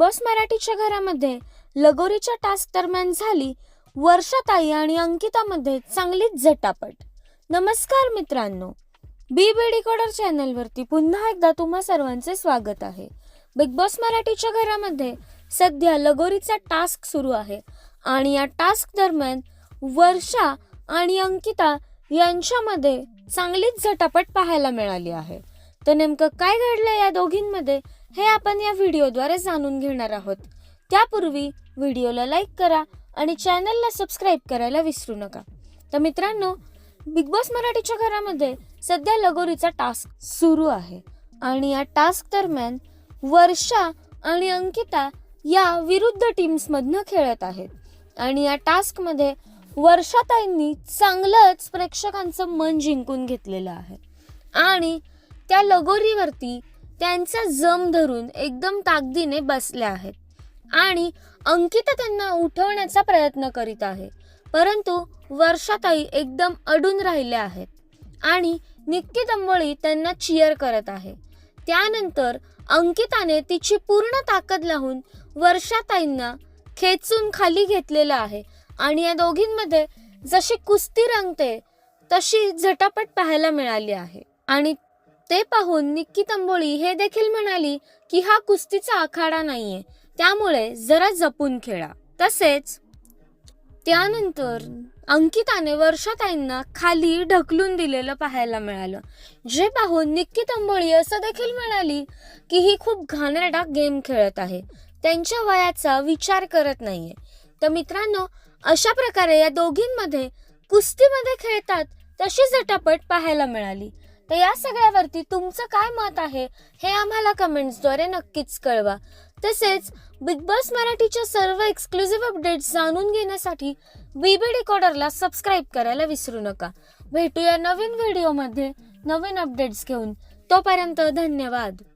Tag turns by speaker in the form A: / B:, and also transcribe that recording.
A: Boss मराठीच्या घरामध्ये लगोरीच्या task दरम्यान झाली वर्षाताई आणि अंकितामध्ये चांगलीच झटापट. नमस्कार मित्रांनो बी बी डिकोडर चॅनलवरती पुन्हा एकदा तुम्हा सर्वांचे स्वागत आहे. बिग बॉस मराठीच्या घरामध्ये सध्या लगोरीचा टास्क सुरू आहे आणि या टास्क दरम्यान वर्षा आणि अंकिता यांच्यामध्ये चांगलीच झटापट पाहायला मिळाली आहे. तर नेमकं काय घडलं या दोघींमध्ये हे आपण या व्हिडिओद्वारे जाणून घेणार आहोत. त्यापूर्वी व्हिडिओला लाईक करा आणि चॅनलला सबस्क्राईब करायला विसरू नका. तर मित्रांनो बिग बॉस मराठीच्या घरामध्ये सध्या लगोरीचा टास्क सुरू आहे आणि या टास्क दरम्यान वर्षा आणि अंकिता या विरुद्ध टीम्समधनं खेळत आहेत. आणि या टास्कमध्ये वर्षाताईंनी चांगलंच प्रेक्षकांचं मन जिंकून घेतलेलं आहे. आणि त्या लगोरीवरती त्यांचा जम धरून एकदम ताकदीने बसल्या आहेत. आणि अंकिता त्यांना उठवण्याचा प्रयत्न करीत आहे. परंतु वर्षाताई एकदम अडून राहिल्या आहेत. आणि निक्की दंबोळी त्यांना चिअर करत आहे. त्यानंतर अंकिताने तिची पूर्ण ताकद लावून वर्षाताईंना खेचून खाली घेतलेलं आहे. आणि या दोघींमध्ये जशी कुस्ती रंगते तशी झटापट पाहायला मिळाली आहे. आणि ते पाहून निक्की तंबोळी हे देखील म्हणाली की हा कुस्तीचा आखाडा नाहीये. त्यामुळे जरा जपून खेळा. तसेच त्यानंतर अंकिताने वर्षाताईंना खाली ढकलून दिलेलं पाहायला मिळालं. जे पाहून निक्की तंबोळी असं देखील म्हणाली की ही खूप घाणेरडा गेम खेळत आहे. त्यांच्या वयाचा विचार करत नाहीये. तर मित्रांनो अशा प्रकारे या दोघींमध्ये कुस्तीमध्ये खेळतात तशी झटापट पाहायला मिळाली. तर या सगळ्यावरती तुमचं काय मत आहे हे आम्हाला कमेंट्सद्वारे नक्कीच कळवा. तसेच बिग बॉस मराठीच्या सर्व एक्सक्लुझिव्ह अपडेट्स जाणून घेण्यासाठी बीबी डिकोडरला सबस्क्राईब करायला विसरू नका. भेटूया नवीन व्हिडिओमध्ये नवीन अपडेट्स घेऊन. तोपर्यंत धन्यवाद.